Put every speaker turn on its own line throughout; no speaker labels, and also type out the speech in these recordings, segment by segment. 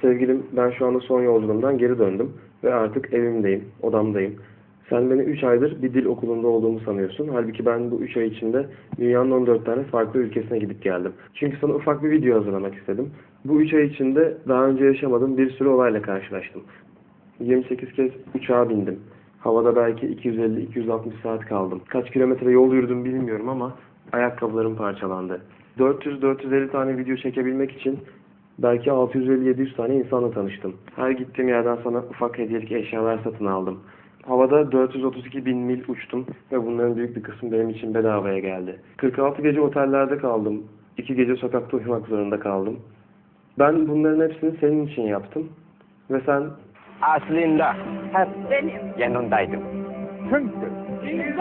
Sevgilim ben şu anda son yolculuğumdan geri döndüm ve artık evimdeyim, odamdayım. Sen beni 3 aydır bir dil okulunda olduğumu sanıyorsun. Halbuki ben bu 3 ay içinde dünyanın 14 tane farklı ülkesine gidip geldim. Çünkü sana ufak bir video hazırlamak istedim. Bu 3 ay içinde daha önce yaşamadığım bir sürü olayla karşılaştım. 28 kez uçağa bindim. Havada belki 250-260 saat kaldım. Kaç kilometre yol yürüdüm bilmiyorum ama ayakkabılarım parçalandı. 400-450 tane video çekebilmek için belki 650-700 tane insanla tanıştım. Her gittiğim yerden sana ufak hediyelik eşyalar satın aldım. Havada 432 bin mil uçtum ve bunların büyük bir kısmı benim için bedavaya geldi. 46 gece otellerde kaldım. 2 gece sokakta uyumak zorunda kaldım. Ben bunların hepsini senin için yaptım. Ve sen
Aslında hep
Benim.
yanındaydım. Çünkü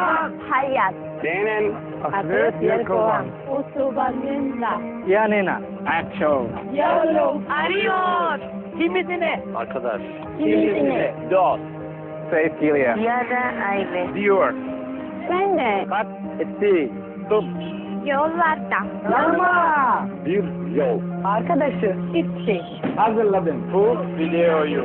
Hayat.
senin
Atıt Yelkovan. Usubanınla.
yanına akşam
Yavrum arıyor. Kimisini?
arkadaş
Kimisini?
dost sevgili
Ya da aile.
diyor
Ben de
kat etti tut
yollarda.
Yanma! bir yol
Arkadaşı. Gitti.
hazırladım bu videoyu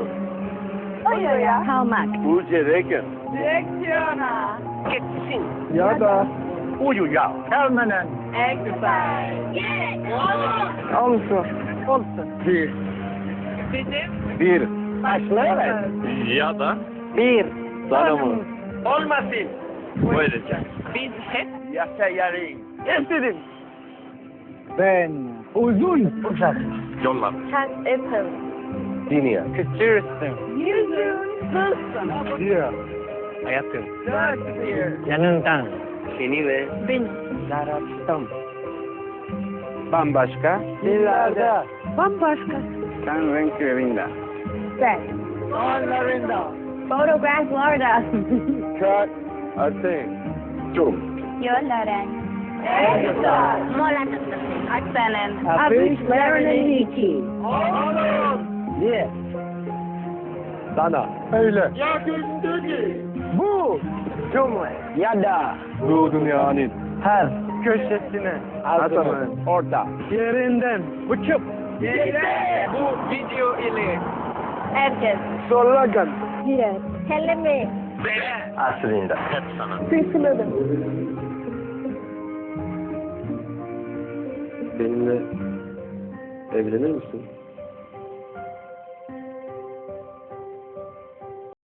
Oraya kalmak.
bu direkin
Direksiyona.
gitsin ya da uyuya gelmenen
Exercise.
olsun. Olsun. Bir.
Bizim
bir. başlayalım ya da? Bir. Tanımı olmasın. Böylece
biz hep
yaşayalım istedim ben uzun uzak yollar
Kat Apple. Катиния. Катирсен.
Катира. Аятын. Yanından. Seni ve
beni
yarattım. Bambaşka dillerde.
Bambaşka.
Sen renklerinde.
Ben.
Onlarında.
Fotoğraflarda.
Çok atın. Çok.
Yolların. En
güzel.
Mola
Niye? Sana. Öyle. Bu cümle ya da bu dünyanın her köşesine adamın orada yerinden uçup bu video ile
Herkes.
slogan
Yes. Kelime.
aslında hep sana.
Fırtınadım.
benimle evlenir misin?